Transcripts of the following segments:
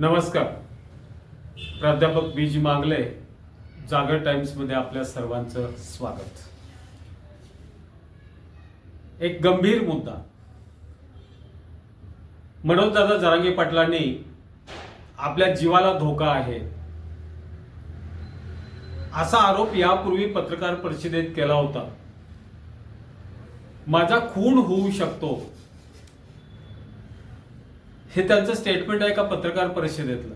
नमस्कार. प्राध्यापक बी जी मागले जागर टाइम्समध्ये आपल्या सर्वांचं स्वागत. एक गंभीर मुद्दा. मनोजदादा जरांगे पाटलांनी आपल्या जीवाला धोका आहे. असा आरोप यापूर्वी पत्रकार परिषदेत केला होता. माझा खून होऊ शकतो. हे त्यांचं स्टेटमेंट आहे का पत्रकार परिषदेतलं?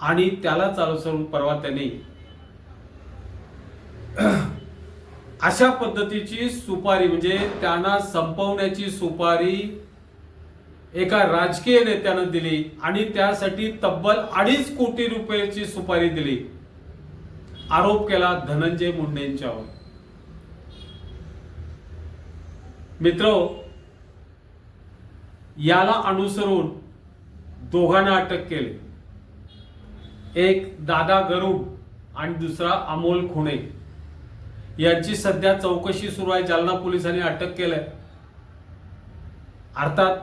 आणि त्याला चालू करून परवा त्यांनी अशा पद्धतीची सुपारी म्हणजे त्यांना संपवण्याची सुपारी एका राजकीय नेत्यानं दिली आणि त्यासाठी तब्बल अडीच कोटी रुपयाची सुपारी दिली. आरोप केला धनंजय मुंडेंच्यावर. मित्र याला अनुसरून दोघांना अटक केली. एक दादा गरुड आणि दुसरा अमोल खुणे. यांची सध्या चौकशी सुरू आहे जालना पोलिसांनी अटक केलंय. अर्थात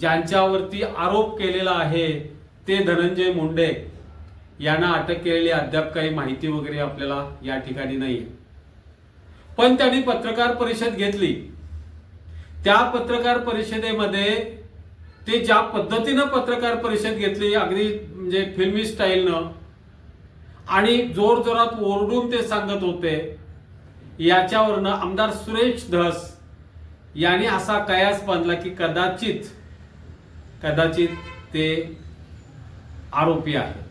ज्यांच्यावरती आरोप केलेला आहे ते धनंजय मुंडे यांना अटक केलेली अद्याप काही माहिती वगैरे आपल्याला या ठिकाणी नाहीये. पण त्यांनी पत्रकार परिषद घेतली. त्या पत्रकार परिषदेमध्ये ते ज्या पद्धतीनं पत्रकार परिषद घेतली अगदी म्हणजे फिल्मी स्टाईलनं आणि जोर जोरात ओरडून ते सांगत होते याच्यावरनं आमदार सुरेश धस यांनी असा कयास बांधला की कदाचित कदाचित ते आरोपी आहे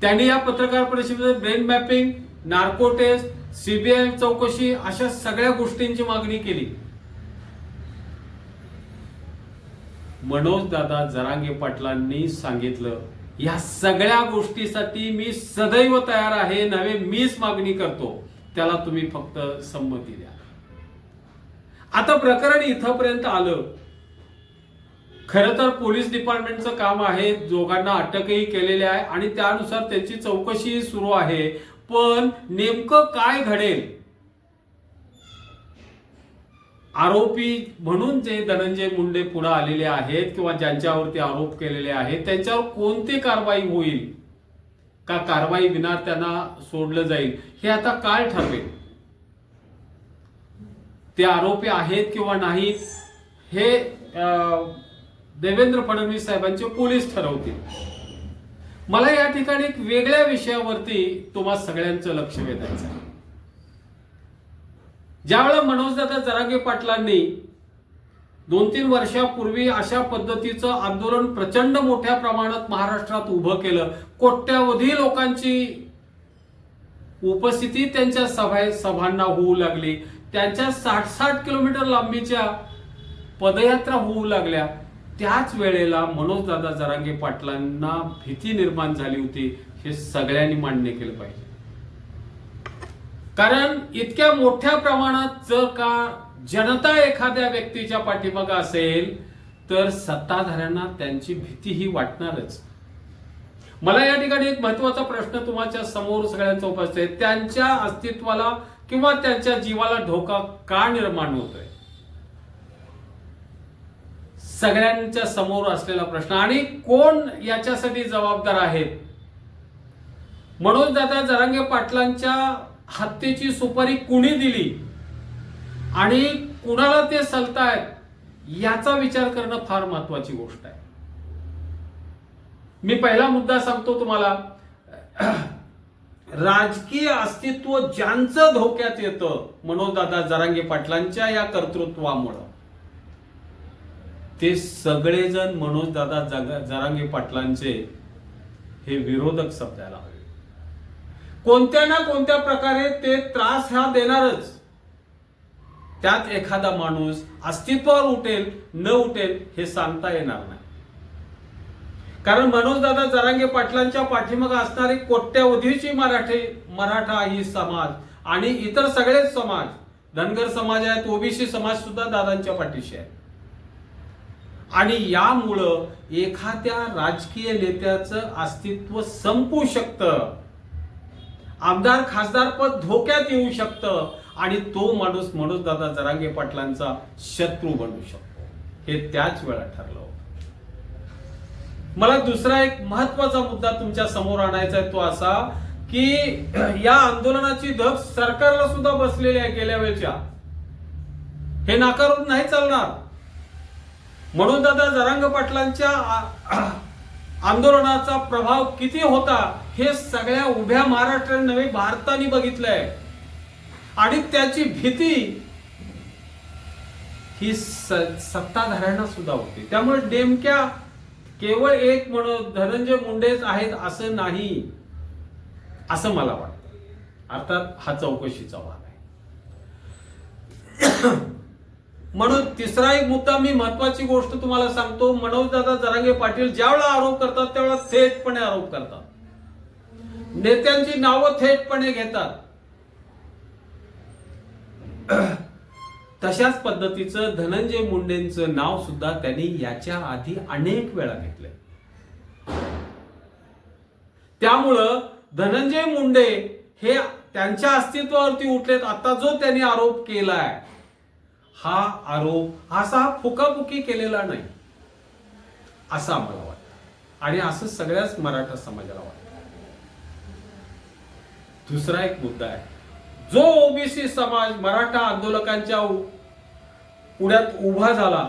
त्यांनी या पत्रकार परिषदेमध्ये brain mapping narco test CBI चौकशी अशा सगळ्या गोष्टींची मागणी केली. मनोज दादा जरांगे पाटलांनी सांगितलं या सगळ्या गोष्टीसाठी मी सदैव तयार आहे नव्हे मीच मागणी करतो. त्याला तुम्ही फक्त संमती द्या. आता प्रकरण इथंपर्यंत आलं. खरं तर पोलीस डिपार्टमेंटचं काम आहे दोघांना अटकही केलेली आहे आणि त्यानुसार त्यांची चौकशी सुरू आहे. पण नेमकं काय घडेल? आरोपी म्हणून जे धनंजय मुंडे पुढे आलेले आहेत किंवा ज्यांच्यावरती आरोप केलेले आहेत त्यांच्यावर कोणती कारवाई होईल? का कारवाई विना त्यांना सोडलं जाईल? हे आता काय ठरवेल? ते आरोपी आहेत किंवा नाहीत हे देवेंद्र फडणवीस साहेबांचे पोलीस ठरवतील. मला या ठिकाणी एक वेगळ्या विषयावरती तुम्हा सगळ्यांचं लक्ष वेधायचं आहे. ज्यावेळेला मनोजदादा जरागे पाटलांनी दोन तीन वर्षापूर्वी अशा पद्धतीचं आंदोलन प्रचंड मोठ्या प्रमाणात महाराष्ट्रात उभं केलं. कोट्यावधी लोकांची उपस्थिती त्यांच्या सभा सभांना होऊ लागली. त्यांच्या साठ साठ किलोमीटर लांबीच्या पदयात्रा होऊ लागल्या. त्याच वेळेला मनोजदादा जरांगे पाटलांना भीती निर्माण झाली होती. हे सगळ्यांनी मान्य केलं पाहिजे. कारण इतक्या मोठ्या प्रमाणात जर का जनता एखाद्या व्यक्तीच्या पाठीमागं असेल तर सत्ताधाऱ्यांना त्यांची भीती ही वाटणारच. मला या ठिकाणी एक महत्त्वाचा प्रश्न तुमच्यासमोर सगळ्यांचा उपस्थित आहे. त्यांच्या अस्तित्वाला किंवा त्यांच्या जीवाला धोका का निर्माण होतोय? सगळ्यांच्या समोर असलेला प्रश्न. आणि कोण याच्यासाठी जबाबदार आहेत? म्हणून दादा जरांगे पाटलांच्या हत्येची सुपारी कुणी दिली? आणि कुणाला ते सलतायत? याचा विचार करणं फार महत्वाची गोष्ट आहे. मी पहिला मुद्दा सांगतो तुम्हाला. राजकीय अस्तित्व ज्यांचं धोक्यात येतं मनोजदादा जरांगे पाटलांच्या या कर्तृत्वामुळं. ते सगळेजण मनोजदादा जरांगे पाटलांचे हे विरोधक समजायला हवे. कोणत्या ना कोणत्या प्रकारे ते त्रास हा देणारच. त्यात एखादा माणूस अस्तित्वावर उठेल न उठेल हे सांगता येणार नाही. कारण मनोजदादा जरांगे पाटलांच्या पाठीमागे असणारी कोट्यावधीची मराठी मराठा ही समाज आणि इतर सगळेच समाज धनगर समाज आहेत ओबीसी समाज सुद्धा दादांच्या पाठीशी आहे आणि यामुळं एखाद्या राजकीय नेत्याचं अस्तित्व संपू शकतं. आमदार खासदार पद धोक्यात येऊ शकतं आणि तो माणूस मनोज दादा जरांगे पाटलांचा शत्रू बनू शकतो. हे त्याच वेळा ठरलं मला दुसरा एक महत्त्वाचा मुद्दा तुमच्यासमोर आणायचा आहे तो असा की या आंदोलनाची धग सरकारला सुद्धा बसलेली आहे गेल्या वेळच्या. हे नाकारून नाही चालणार. म्हणून दादा जरांग पाटलांच्या आंदोलनाचा प्रभाव किती होता हे सगळ्या उभ्या महाराष्ट्राने नव्हे भारताने बघितलंय. आणि त्याची भीती ही स- सत्ताधाऱ्यांना सुद्धा होती. त्यामुळे नेमक्या केवळ एक म्हणून धनंजय मुंडेच आहेत असं नाही असं मला वाटतं. अर्थात हा चौकशीचा भाग आहे. म्हणून तिसरा एक मुद्दा मी महत्वाची गोष्ट तुम्हाला सांगतो. मनोज दादा जरांगे पाटील ज्यावेळेला आरोप करतात त्यावेळेला थेटपणे आरोप करतात. नेत्यांची नावं थेटपणे घेतात. तशाच पद्धतीचं धनंजय मुंडेंचं नाव सुद्धा त्यांनी याच्या आधी अनेक वेळा घेतलंय. त्यामुळं धनंजय मुंडे हे त्यांच्या अस्तित्वावरती उठलेत. आता जो त्यांनी आरोप केलाय हा आरोप असा फुकाफुकी केलेला नाही असं आम्हाला वाटतं. आणि असं सगळ्याच मराठा समाजाला वाटतं. दुसरा एक मुद्दा आहे. जो ओबीसी समाज मराठा आंदोलकांच्या पुण्यात पुढ्यात उभा झाला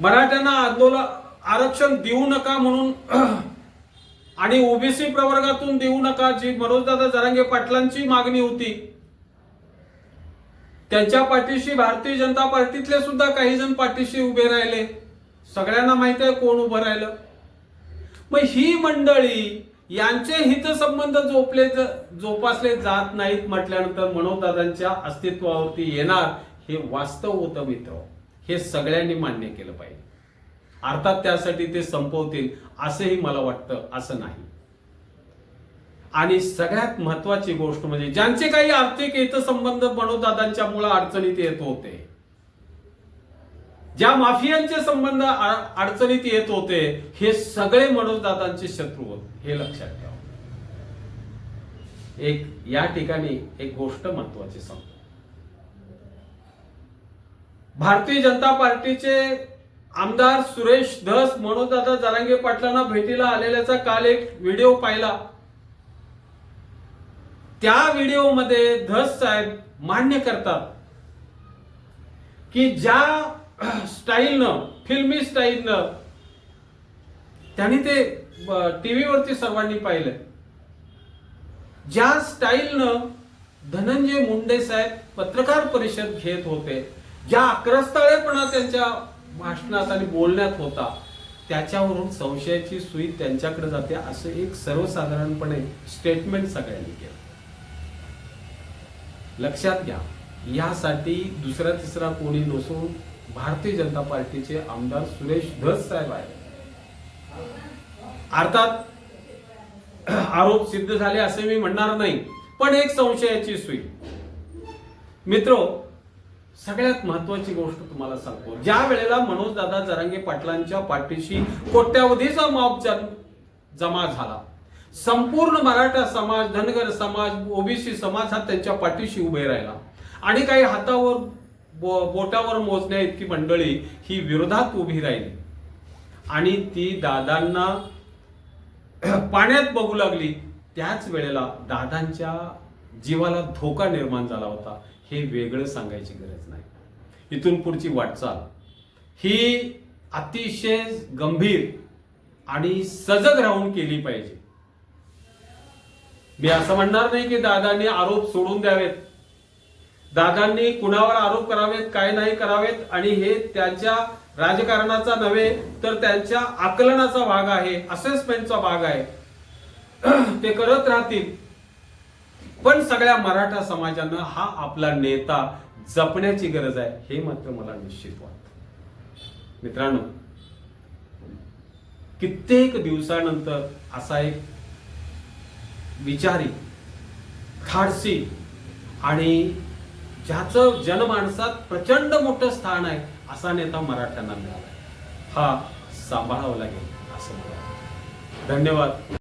मराठ्यांना आंदोलन आरक्षण देऊ नका म्हणून आणि ओबीसी प्रवर्गातून देऊ नका जी मनोजदादा जरांगे पाटलांची मागणी होती त्यांच्या पाठीशी भारतीय जनता पार्टीतले सुद्धा काही जण पाठीशी उभे राहिले. सगळ्यांना माहीत आहे कोण उभं राहिलं. मग ही मंडळी यांचे हितसंबंध जोपले जोपासले जात नाहीत म्हटल्यानंतर मनोजदादांच्या अस्तित्वावरती येणार हे वास्तव होतं मित्र. हे सगळ्यांनी मान्य केलं पाहिजे. अर्थात त्यासाठी ते संपवतील असंही मला वाटतं असं नाही. आणि सगळ्यात महत्वाची गोष्ट म्हणजे ज्यांचे काही आर्थिक हितसंबंध मनोजदादांच्या मुळे अडचणीत येत होते. ज्या माफियांचे संबंध अडचणीत येत होते हे सगळे मनोजदादांचे शत्रू होते हे लक्षात ठेवा. एक या ठिकाणी एक गोष्ट महत्वाची सांगतो. भारतीय जनता पार्टीचे आमदार सुरेश धस मनोजदादा जरांगे पाटलांना भेटीला आलेल्याचा काल एक व्हिडिओ पाहिला. त्या व्हिडिओमध्ये धस साहेब मान्य करतात की ज्या स्टाईलनं फिल्मी स्टाईलनं त्यांनी ते टीव्हीवरती सर्वांनी पाहिलंय. ज्या स्टाईलनं धनंजय मुंडे साहेब पत्रकार परिषद घेत होते ज्या आक्रस्ताळेपणा त्यांच्या भाषणात आणि बोलण्यात होता त्याच्यावरून संशयाची सुई त्यांच्याकडे जाते असं एक सर्वसाधारणपणे स्टेटमेंट सगळ्यांनी केलं. लक्षात घ्या. यासाठी दुसरा तिसरा कोणी नसून भारतीय जनता पार्टीचे आमदार सुरेश धस साहेब आहेत. अर्थात आरोप सिद्ध झाले असे मी म्हणणार नाही पण एक संशयाची सुई. मित्र सगळ्यात महत्वाची गोष्ट तुम्हाला सांगतो. ज्या वेळेला मनोज दादा जरांगे पाटलांच्या पाठीशी कोट्यावधीचा मॉब जमा झाला संपूर्ण मराठा समाज धनगर समाज ओबीसी समाज हा त्यांच्या पाठीशी उभे राहिला. आणि काही हातावर बो- बोटावर मोजण्या इतकी मंडळी ही विरोधात उभी राहिली. आणि ती दादांना पाण्यात बघू लागली. त्याच वेळेला दादांच्या जीवाला धोका निर्माण झाला होता. हे वेगळं सांगायची गरज नाही. इथून पुढची वाटचाल. ही अतिशय गंभीर आणि सजग राहून केली पाहिजे. मी असं म्हणणार नाही की दादांनी आरोप सोडून द्यावेत. दादांनी कुणावर आरोप करावेत काय नाही करावेत आणि हे त्यांच्या राजकारणाचा नव्हे तर त्यांच्या आकलनाचा भाग आहे असेसमेंटचा भाग आहे. ते करत राहतील. पण सगळ्या मराठा समाजानं हा आपला नेता जपण्याची गरज आहे हे मात्र मला निश्चित वाटतं. मित्रांनो कित्येक दिवसानंतर असा एक विचारी धाडसी आणि ज्याचं जनमानसात प्रचंड मोठं स्थान आहे असा नेता मराठ्यांना मिळाला. हा सांभाळावा लागेल असं मला धन्यवाद.